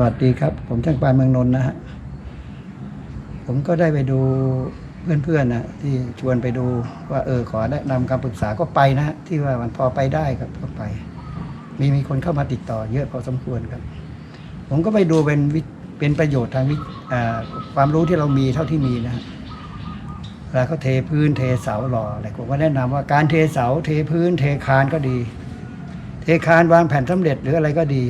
สวัสดีครับ ผมช่างปานเมืองนนท์นะฮะ ผมก็ได้ไปดูเพื่อนๆนะที่ชวนไปดูว่าเออขอแนะนำคำปรึกษาก็ไปนะฮะที่ว่ามันพอไปได้ครับก็ไป มีมีคนเข้ามาติดต่อเยอะพอสมควรครับ ผมก็ไปดูเป็นวิเป็นประโยชน์ทางวิความรู้ที่เรามีเท่าที่มีนะฮะเวลาเขาเทพื้นเทเสาหล่ออะไรผมก็แนะนำว่าการเทเสาเทพื้นเทคานก็ดี เทคานวางแผ่นสำเร็จหรืออะไรก็ดี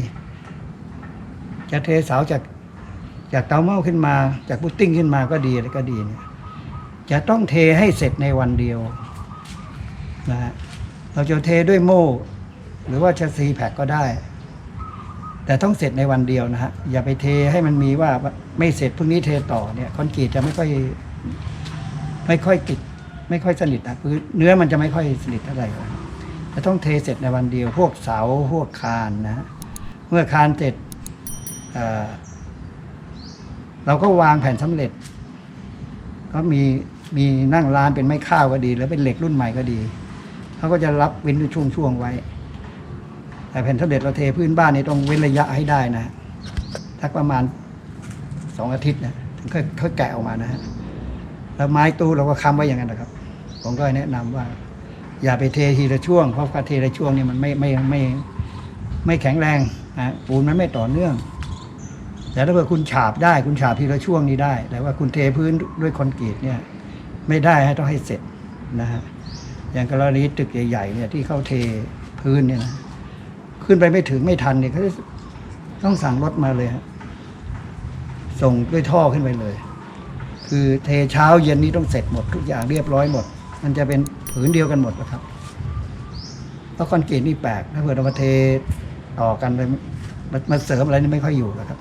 จะเทเสาจากจากเตาเม่าขึ้นมา จากพุตติ้งขึ้นมาก็ดีอะไรก็ดีเนี่ยจะต้องเทให้เสร็จในวันเดียวนะฮะเราจะเทด้วยโม่ หรือว่าจะซีแพคก็ได้ แต่ต้องเสร็จในวันเดียวนะฮะอย่าไปเทให้มันมีว่าไม่เสร็จพรุ่งนี้เทต่อเนี่ยคอนกรีตจะไม่ค่อยไม่ค่อยติดไม่ค่อยสนิทนะคือเนื้อมันจะไม่ค่อยสนิทเท่าไหร่จะต้องเทเสร็จในวันเดียว พวกเสาพวกคานนะฮะเมื่อคานเสร็จ เเราก็วางแผ่นสำเร็จ ก็มีมีนั่งร้านเป็นไม้ข้าวก็ดี แล้วเป็นเหล็กรุ่นใหม่ก็ดีเขาก็จะรับเว้นช่วงๆไว้ แต่แผ่นสำเร็จเราเทพื้นบ้านนี่ต้องเว้นระยะให้ได้นะทักประมาณสองอาทิตย์นะถึงค่อยแกะออกมานะฮะแล้วไม้ตู้เราก็ค้ำไว้อย่างนั้นนะครับ ผมก็แนะนำว่า อย่าไปเททีละช่วง เพราะการเทละช่วงนี่มันไม่ไม่ไม่ไม่แข็งแรงนะปูนมันไม่ต่อเนื่อง แต่ถ้าเกิดคุณฉาบได้คุณฉาบทีละช่วงนี้ได้ แต่ว่าคุณเทพื้นด้วยคอนกรีตเนี่ยไม่ได้ต้องให้เสร็จนะฮะอย่างกรณีตึกใหญ่ๆเนี่ยที่เขาเทพื้นเนี่ยนะขึ้นไปไม่ถึงไม่ทันเนี่ยเขาต้องสั่งรถมาเลยฮะส่งด้วยท่อขึ้นไปเลย คือเทเช้าเย็นนี้ต้องเสร็จหมดทุกอย่างเรียบร้อยหมด มันจะเป็นผืนเดียวกันหมดนะครับเพราะคอนกรีตนี่แปลกถ้าเกิดเรามาเทต่อกันเลยมันมันเสริมอะไรนี่ไม่ค่อยอยู่แล้วครับ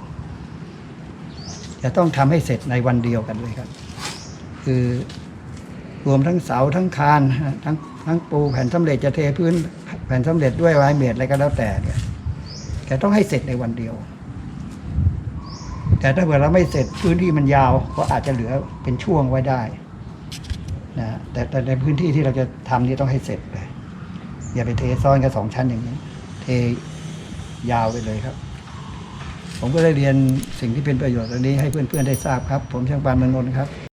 จะต้องทำให้เสร็จในวันเดียวกันเลยครับ คือรวมทั้งเสาทั้งคานทั้งทั้งปูแผ่นสำเร็จจะเทพื้นแผ่นสำเร็จด้วยไม้เมดอะไรก็แล้วแต่เนี่ยแต่ต้องให้เสร็จในวันเดียว แต่ถ้าเกิดเราไม่เสร็จพื้นที่มันยาวก็อาจจะเหลือเป็นช่วงไว้ได้นะแต่แต่ในพื้นที่ที่เราจะทำนี่ต้องให้เสร็จเลยอย่าไปเทซ้อนกันสองชั้นอย่างนี้ เทยาวไปเลยครับ ผมก็ได้เรียนสิ่งที่เป็นประโยชน์อันนี้ให้เพื่อนๆได้ทราบครับ ผมช่างปานเมืองนนท์ครับ